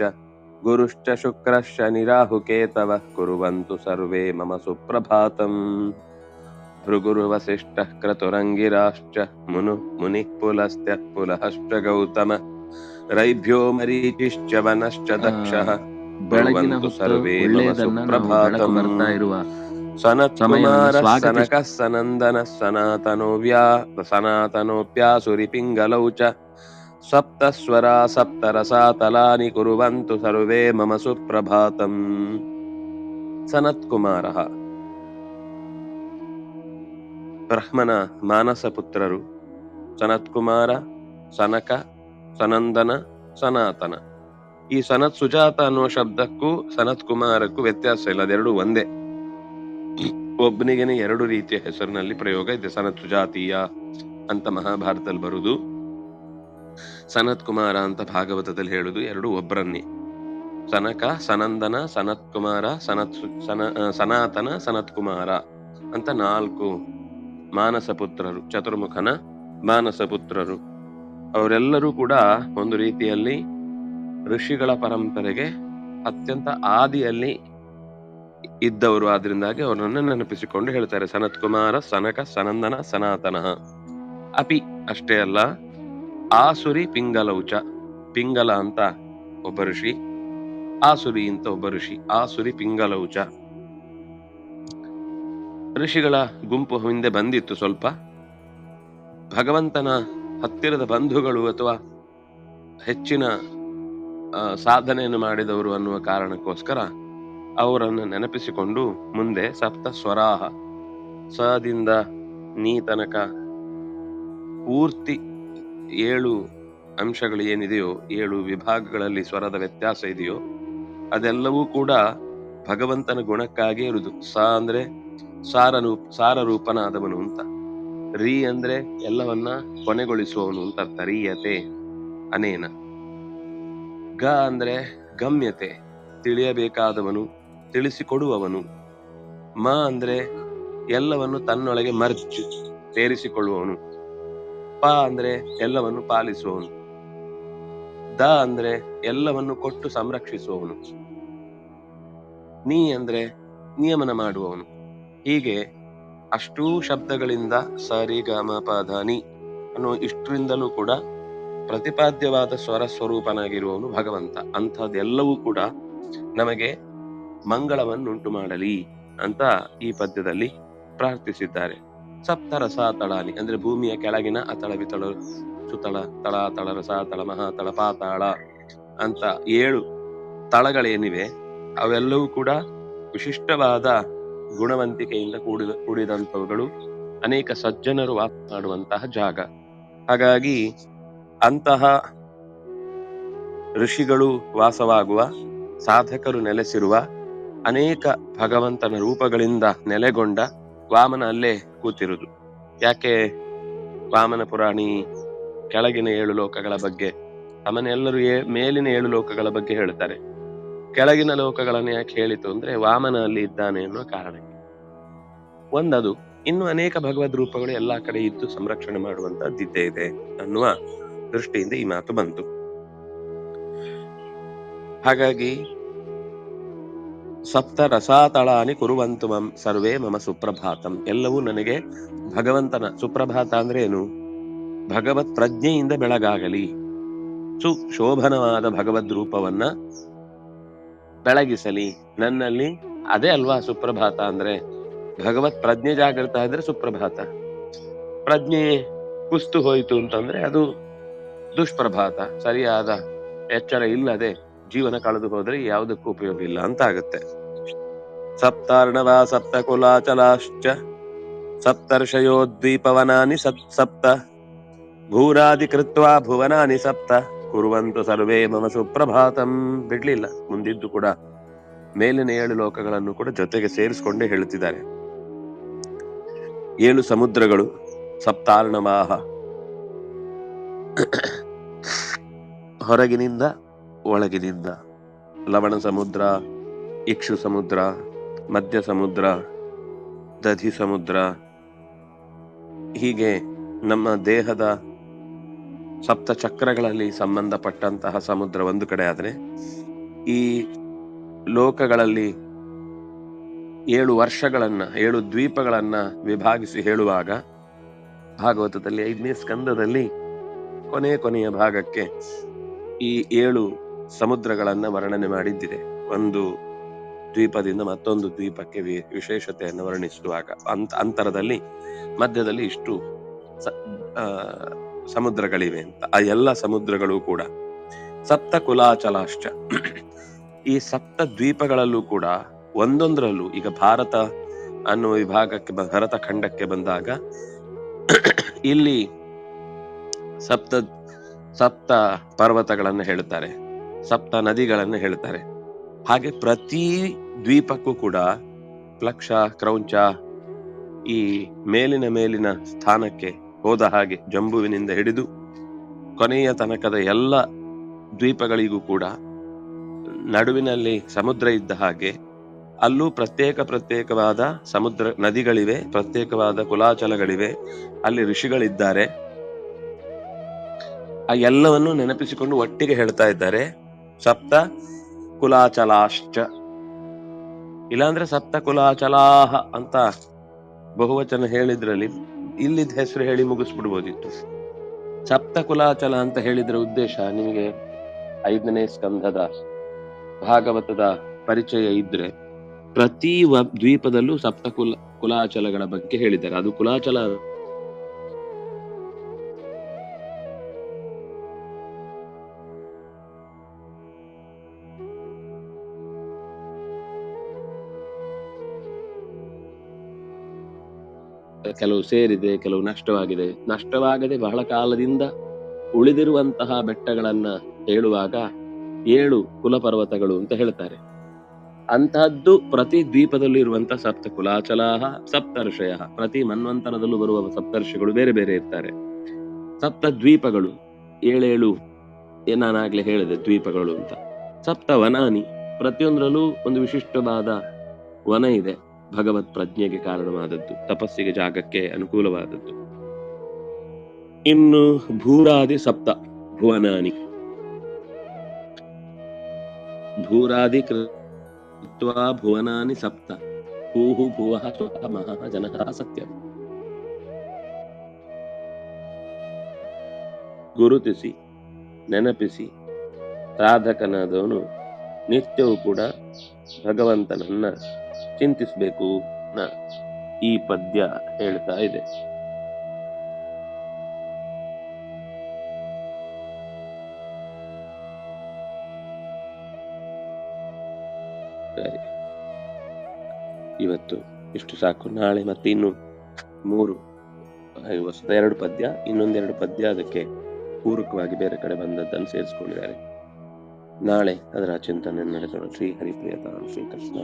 गुरुश्च गुरुश्च शुक्रश्च निराहुकेतवः कुर्वन्तु सर्वे मम सुप्रभातम् भृगुर्वसिष्ठः क्रतुरङ्गिराश्च मुनुः मुनिः पुलस्त्यः पुलहश्च गौतमः रैभ्यो मरीचिश्च वनश्च दक्षः कुर्वन्तु सर्वे मम सुप्रभातम् सनत्कुमारः सनकः सनन्दनः सनातनोऽव्या सनातनोऽप्यासुरिपिङ्गलौ च सप्तस्वरा सप्तरसातलानि कुर्वन्तु सर्वे मम सुप्रभातम् ಸನತ್ಕುಮಾರಃ ಬ್ರಹ್ಮನ ಮಾನಸ ಪುತ್ರರು ಸನತ್ಕುಮಾರ ಸನಕ ಸನಂದನ ಸನಾತನ ಈ ಸನತ್ ಸುಜಾತ ಅನ್ನುವ ಶಬ್ದಕ್ಕೂ ಸನತ್ ಕುಮಾರಕ್ಕೂ ವ್ಯತ್ಯಾಸ ಇಲ್ಲ ಅದೆರಡು ಒಂದೇ ಒಬ್ಬನಿಗೆನೆ ಎರಡು ರೀತಿಯ ಹೆಸರಿನಲ್ಲಿ ಪ್ರಯೋಗ ಇದೆ ಸನತ್ ಸುಜಾತೀಯ ಅಂತ ಮಹಾಭಾರತದಲ್ಲಿ ಬರುದು ಸನತ್ ಕುಮಾರ ಅಂತ ಭಾಗವತದಲ್ಲಿ ಹೇಳುದು ಎರಡು ಒಬ್ಬರನ್ನೇ ಸನಕ, ಸನಂದನ, ಸನತ್ ಕುಮಾರ, ಸನತ್ ಸನ ಸನಾತನ, ಸನತ್ ಕುಮಾರ ಅಂತ ನಾಲ್ಕು ಮಾನಸ ಪುತ್ರರು, ಚತುರ್ಮುಖನ ಮಾನಸ ಪುತ್ರರು. ಅವರೆಲ್ಲರೂ ಕೂಡ ಒಂದು ರೀತಿಯಲ್ಲಿ ಋಷಿಗಳ ಪರಂಪರೆಗೆ ಅತ್ಯಂತ ಆದಿಯಲ್ಲಿ ಇದ್ದವರು. ಆದ್ರಿಂದಾಗಿ ಅವರನ್ನು ನೆನಪಿಸಿಕೊಂಡು ಹೇಳ್ತಾರೆ, ಸನತ್ ಕುಮಾರ, ಸನಕ, ಸನಂದನ, ಸನಾತನ. ಅಪಿ ಅಷ್ಟೇ ಅಲ್ಲ ಆಸುರಿ ಪಿಂಗಲೌಚ ಪಿಂಗಲ ಅಂತ ಒಬ್ಬ ಋಷಿ. ಆಸುರಿ ಅಂತ ಒಬ್ಬ ಋಷಿ. ಆಸುರಿ ಪಿಂಗಲೌಚ ಋಷಿಗಳ ಗುಂಪು ಹಿಂದೆ ಬಂದಿತ್ತು ಸ್ವಲ್ಪ. ಭಗವಂತನ ಹತ್ತಿರದ ಬಂಧುಗಳು ಅಥವಾ ಹೆಚ್ಚಿನ ಸಾಧನೆಯನ್ನು ಮಾಡಿದವರು ಅನ್ನುವ ಕಾರಣಕ್ಕೋಸ್ಕರ ಅವರನ್ನು ನೆನಪಿಸಿಕೊಂಡು ಮುಂದೆ ಸಪ್ತ ಸ್ವರಾಹ. ಸದಿಂದ ನೀ ತನಕ ಪೂರ್ತಿ ಏಳು ಅಂಶಗಳು ಏನಿದೆಯೋ, ಏಳು ವಿಭಾಗಗಳಲ್ಲಿ ಸ್ವರದ ವ್ಯತ್ಯಾಸ ಇದೆಯೋ, ಅದೆಲ್ಲವೂ ಕೂಡ ಭಗವಂತನ ಗುಣಕ್ಕಾಗಿ ಇರುದು ಸ ಅಂದ್ರೆ ಸಾರನು, ಸಾರರೂಪನಾದವನು ಅಂತ. ರೀ ಅಂದ್ರೆ ಎಲ್ಲವನ್ನ ಕೊನೆಗೊಳಿಸುವವನು ಅಂತ ಅರ್ಥ. ರೀಯತೆ ಅನೇನ. ಗ ಅಂದ್ರೆ ಗಮ್ಯತೆ, ತಿಳಿಯಬೇಕಾದವನು, ತಿಳಿಸಿಕೊಡುವವನು. ಮ ಅಂದ್ರೆ ಎಲ್ಲವನ್ನು ತನ್ನೊಳಗೆ ಮರ್ಚ್ ಸೇರಿಸಿಕೊಳ್ಳುವವನು. ಪ ಅಂದ್ರೆ ಎಲ್ಲವನ್ನು ಪಾಲಿಸುವವನು. ದ ಅಂದ್ರೆ ಎಲ್ಲವನ್ನು ಕೊಟ್ಟು ಸಂರಕ್ಷಿಸುವವನು. ನೀ ಅಂದ್ರೆ ನಿಯಮನ ಮಾಡುವವನು. ಹೀಗೆ ಅಷ್ಟೂ ಶಬ್ದಗಳಿಂದ ಸರಿ ಗಮ ಪಧಾನಿ ಅನ್ನೋ ಇಷ್ಟರಿಂದಲೂ ಕೂಡ ಪ್ರತಿಪಾದ್ಯವಾದ ಸ್ವರ ಸ್ವರೂಪನಾಗಿರುವವನು ಭಗವಂತ. ಅಂಥದ್ದೆಲ್ಲವೂ ಕೂಡ ನಮಗೆ ಮಂಗಳವನ್ನುಂಟು ಮಾಡಲಿ ಅಂತ ಈ ಪದ್ಯದಲ್ಲಿ ಪ್ರಾರ್ಥಿಸಿದ್ದಾರೆ. ಸಪ್ತ ರಸಾತಳಾನಿ ಅಂದ್ರೆ ಭೂಮಿಯ ಕೆಳಗಿನ ಅತಳ ವಿತಳ ಸುತಳ, ತಳ ತಳ ರಸ ರಸಾತಳ ಮಹಾತಳ ಪಾತಾಳ ಅಂತ ಏಳು ತಳಗಳೇನಿವೆ, ಅವೆಲ್ಲವೂ ಕೂಡ ವಿಶಿಷ್ಟವಾದ ಗುಣವಂತಿಕೆಯಿಂದ ಕೂಡಿದ, ಕೂಡಿದಂಥವುಗಳು. ಅನೇಕ ಸಜ್ಜನರು ವಾಸ ಜಾಗ. ಹಾಗಾಗಿ ಅಂತಹ ಋಷಿಗಳು ವಾಸವಾಗುವ, ಸಾಧಕರು ನೆಲೆಸಿರುವ, ಅನೇಕ ಭಗವಂತನ ರೂಪಗಳಿಂದ ನೆಲೆಗೊಂಡ ವಾಮನ ಅಲ್ಲೇ ಕೂತಿರುವುದು. ಯಾಕೆ? ವಾಮನ ಪುರಾಣಿ ಕೆಳಗಿನ ಏಳು ಲೋಕಗಳ ಬಗ್ಗೆ ಸಾಮಾನ್ಯ ಮೇಲಿನ ಏಳು ಲೋಕಗಳ ಬಗ್ಗೆ ಹೇಳ್ತಾರೆ ಕೆಳಗಿನ ಲೋಕಗಳನ್ನು ಯಾಕೆ ಹೇಳಿತು ಅಂದ್ರೆ ವಾಮನ ಅಲ್ಲಿ ಇದ್ದಾನೆ ಅನ್ನುವ ಕಾರಣಕ್ಕೆ. ಒಂದದು, ಇನ್ನು ಅನೇಕ ಭಗವದ್ ರೂಪಗಳು ಎಲ್ಲಾ ಕಡೆ ಇದ್ದು ಸಂರಕ್ಷಣೆ ಮಾಡುವಂತದ್ದಿದ್ದೇ ಇದೆ ಅನ್ನುವ ದೃಷ್ಟಿಯಿಂದ ಈ ಮಾತು ಬಂತು. ಹಾಗಾಗಿ ಸಪ್ತ ರಸಾತಳಾನಿ ಕುರುವಂತು ಮಂ, ಸರ್ವೇ ಮಮ ಸುಪ್ರಭಾತಂ. ಎಲ್ಲವೂ ನನಗೆ ಭಗವಂತನ. ಸುಪ್ರಭಾತ ಅಂದ್ರೆ ಏನು? ಭಗವತ್ ಪ್ರಜ್ಞೆಯಿಂದ ಬೆಳಗಾಗಲಿ. ಸುಶೋಭನವಾದ ಭಗವದ್ ರೂಪವನ್ನ ಬೆಳಗಿಸಲಿ. ನನ್ನಲ್ಲಿ ಅದೇ ಅಲ್ವಾ ಸುಪ್ರಭಾತ ಅಂದ್ರೆ? ಭಗವತ್ ಪ್ರಜ್ಞೆ ಜಾಗೃತ ಆದ್ರೆ ಸುಪ್ರಭಾತ. ಪ್ರಜ್ಞೆ ಕುಸ್ತು ಹೋಯಿತು ಅಂತಂದ್ರೆ ಅದು ದುಷ್ಪ್ರಭಾತ. ಸರಿಯಾದ ಎಚ್ಚರ ಇಲ್ಲದೆ ಜೀವನ ಕಳೆದು ಹೋದ್ರೆ ಯಾವುದಕ್ಕೂ ಉಪಯೋಗ ಇಲ್ಲ ಅಂತ ಆಗುತ್ತೆ. ಸಪ್ತಾರ್ಣವ ಸಪ್ತ ಕುಲಾಚಲಾಶ್ಚ ಸಪ್ತರ್ಷಯೋದ್ವೀಪವನಾನಿ ಸತ್ ಸಪ್ತ. ಭೂರಾದಿ ಕೃತ್ವ ಭುವನಾನಿ ಸಪ್ತ. ಕುರುವಂತು ಸರ್ವೇ ಮಮ ಸುಪ್ರಭಾತಂ. ಬಿಡ್ಲಿಲ್ಲ, ಮುಂದಿದ್ದು ಕೂಡ. ಮೇಲಿನ ಏಳು ಲೋಕಗಳನ್ನು ಕೂಡ ಜೊತೆಗೆ ಸೇರಿಸಿಕೊಂಡೇ ಹೇಳುತ್ತಿದ್ದಾರೆ. ಏಳು ಸಮುದ್ರಗಳು ಸಪ್ತಾರ್ಣವಾಹ. ಹೊರಗಿನಿಂದ ಒಳಗಿನಿಂದ. ಲವಣ ಸಮುದ್ರ, ಇಕ್ಷು ಸಮುದ್ರ ಮಧ್ಯ ಸಮುದ್ರ, ದಧಿ ಸಮುದ್ರ. ಹೀಗೆ ನಮ್ಮ ದೇಹದ ಸಪ್ತ ಚಕ್ರಗಳಲ್ಲಿ ಸಂಬಂಧಪಟ್ಟಂತಹ ಸಮುದ್ರ ಒಂದು ಕಡೆ ಆದರೆ, ಈ ಲೋಕಗಳಲ್ಲಿ ಏಳು ವರ್ಷಗಳನ್ನು, ಏಳು ದ್ವೀಪಗಳನ್ನು ವಿಭಾಗಿಸಿ ಹೇಳುವಾಗ, ಭಾಗವತದಲ್ಲಿ ಐದನೇ ಸ್ಕಂದದಲ್ಲಿ ಕೊನೆ ಕೊನೆಯ ಭಾಗಕ್ಕೆ ಈ ಏಳು ಸಮುದ್ರಗಳನ್ನ ವರ್ಣನೆ ಮಾಡಿದ್ದಿದೆ. ಒಂದು ದ್ವೀಪದಿಂದ ಮತ್ತೊಂದು ದ್ವೀಪಕ್ಕೆ ವಿಶೇಷತೆಯನ್ನು ವರ್ಣಿಸುವಾಗ ಅಂತ, ಅಂತರದಲ್ಲಿ, ಮಧ್ಯದಲ್ಲಿ ಇಷ್ಟು ಸಮುದ್ರಗಳಿವೆ ಅಂತ. ಆ ಎಲ್ಲ ಸಮುದ್ರಗಳು ಕೂಡ ಸಪ್ತ ಕುಲಾಚಲಾಶ್ಚ ಈ ಸಪ್ತ ದ್ವೀಪಗಳಲ್ಲೂ ಕೂಡ ಒಂದೊಂದರಲ್ಲೂ ಈಗ ಭಾರತ ಅನ್ನುವ ವಿಭಾಗಕ್ಕೆ ಭರತ ಖಂಡಕ್ಕೆ ಬಂದಾಗ ಇಲ್ಲಿ ಸಪ್ತ ಸಪ್ತ ಪರ್ವತಗಳನ್ನು ಹೇಳುತ್ತಾರೆ. ಸಪ್ತ ನದಿಗಳನ್ನು ಹೇಳ್ತಾರೆ ಹಾಗೆ ಪ್ರತಿ ದ್ವೀಪಕ್ಕೂ ಕೂಡ ಪ್ಲಕ್ಷ, ಕ್ರೌಂಚ ಈ ಮೇಲಿನ ಮೇಲಿನ ಸ್ಥಾನಕ್ಕೆ ಹೋದ ಹಾಗೆ ಜಂಬುವಿನಿಂದ ಹಿಡಿದು ಕೊನೆಯ ತನಕದ ಎಲ್ಲ ದ್ವೀಪಗಳಿಗೂ ಕೂಡ ನಡುವಿನಲ್ಲಿ ಸಮುದ್ರ ಇದ್ದ ಹಾಗೆ ಅಲ್ಲೂ ಪ್ರತ್ಯೇಕ ಪ್ರತ್ಯೇಕವಾದ ಸಮುದ್ರ ನದಿಗಳಿವೆ, ಪ್ರತ್ಯೇಕವಾದ ಕುಲಾಚಲಗಳಿವೆ, ಅಲ್ಲಿ ಋಷಿಗಳಿದ್ದಾರೆ. ಆ ಎಲ್ಲವನ್ನು ನೆನಪಿಸಿಕೊಂಡು ಒಟ್ಟಿಗೆ ಹೇಳ್ತಾ ಇದ್ದಾರೆ. ಸಪ್ತ ಕುಲಾಚಲಾಶ್ಚ. ಇಲ್ಲಾಂದ್ರೆ ಸಪ್ತ ಕುಲಾಚಲಾಹ ಅಂತ ಬಹುವಚನ ಹೇಳಿದ್ರಲ್ಲಿ ಇಲ್ಲಿದ್ದ ಹೆಸರು ಹೇಳಿ ಮುಗಿಸ್ಬಿಡ್ಬೋದಿತ್ತು. ಸಪ್ತ ಕುಲಾಚಲ ಅಂತ ಹೇಳಿದ್ರ ಉದ್ದೇಶ ನಿಮಗೆ ಐದನೇ ಸ್ಕಂಧದ ಭಾಗವತದ ಪರಿಚಯ ಇದ್ರೆ ಪ್ರತಿ ದ್ವೀಪದಲ್ಲೂ ಸಪ್ತ ಕುಲ, ಕುಲಾಚಲಗಳ ಬಗ್ಗೆ ಹೇಳಿದ್ದಾರೆ. ಅದು ಕುಲಾಚಲ ಕೆಲವು ಸೇರಿದೆ, ಕೆಲವು ನಷ್ಟವಾಗಿದೆ. ನಷ್ಟವಾಗದೆ ಬಹಳ ಕಾಲದಿಂದ ಉಳಿದಿರುವಂತಹ ಬೆಟ್ಟಗಳನ್ನ ಹೇಳುವಾಗ ಏಳು ಕುಲಪರ್ವತಗಳು ಅಂತ ಹೇಳ್ತಾರೆ. ಅಂತಹದ್ದು ಪ್ರತಿ ದ್ವೀಪದಲ್ಲಿ ಇರುವಂತಹ ಸಪ್ತ ಕುಲಾಚಲಾಹ ಸಪ್ತರ್ಷಯ ಪ್ರತಿ ಮನ್ವಂತರದಲ್ಲೂ ಬರುವ ಸಪ್ತರ್ಷಿಗಳು ಬೇರೆ ಬೇರೆ ಇರ್ತಾರೆ. ಸಪ್ತ ದ್ವೀಪಗಳು ಏಳೇಳು ಏನ್ ನಾನಾಗ್ಲೇ ಹೇಳಿದೆ ದ್ವೀಪಗಳು ಅಂತ. ಸಪ್ತ ವನಾನಿ ಪ್ರತಿಯೊಂದರಲ್ಲೂ ಒಂದು ವಿಶಿಷ್ಟವಾದ ವನ ಇದೆ. ಭಗವತ್ ಪ್ರಜ್ಞೆಗೆ ಕಾರಣವಾದದ್ದು, ತಪಸ್ಸಿಗೆ ಜಾಗಕ್ಕೆ ಅನುಕೂಲವಾದದ್ದು. ಇನ್ನು ಭೂರಾದಿ ಸಪ್ತ, ಭುವನಾನಿ. ಭೂರಾದಿ ಕೃತ್ವಾ ಭುವನಾನಿ ಸಪ್ತ, ಭೂಹು ಭುವ ಮಹ ಜನ ಸತ್ಯಂ. ಗುರುತಿಸಿ, ನೆನಪಿಸಿ ಸಾಧಕನಾದವನು ನಿತ್ಯವೂ ಕೂಡ ಭಗವಂತನನ್ನ ಚಿಂತಿಸಬೇಕು ನ ಈ ಪದ್ಯ ಹೇಳ್ತಾ ಇದೆ. ಇವತ್ತು ಇಷ್ಟು ಸಾಕು. ನಾಳೆ ಮತ್ತೆ ಇನ್ನು ಮೂರು ಎರಡು ಪದ್ಯ, ಇನ್ನೊಂದೆರಡು ಪದ್ಯ ಅದಕ್ಕೆ ಪೂರಕವಾಗಿ ಬೇರೆ ಕಡೆ ಬಂದದ್ದನ್ನು ಸೇರಿಸ್ಕೊಂಡಿದ್ದಾರೆ. ನಾಳೆ ಅದರ ಚಿಂತನೆ ನಡೆಸೋಣ ಶ್ರೀ ಹರಿಪ್ರಿಯತಾಂ ಶ್ರೀ ಕೃಷ್ಣ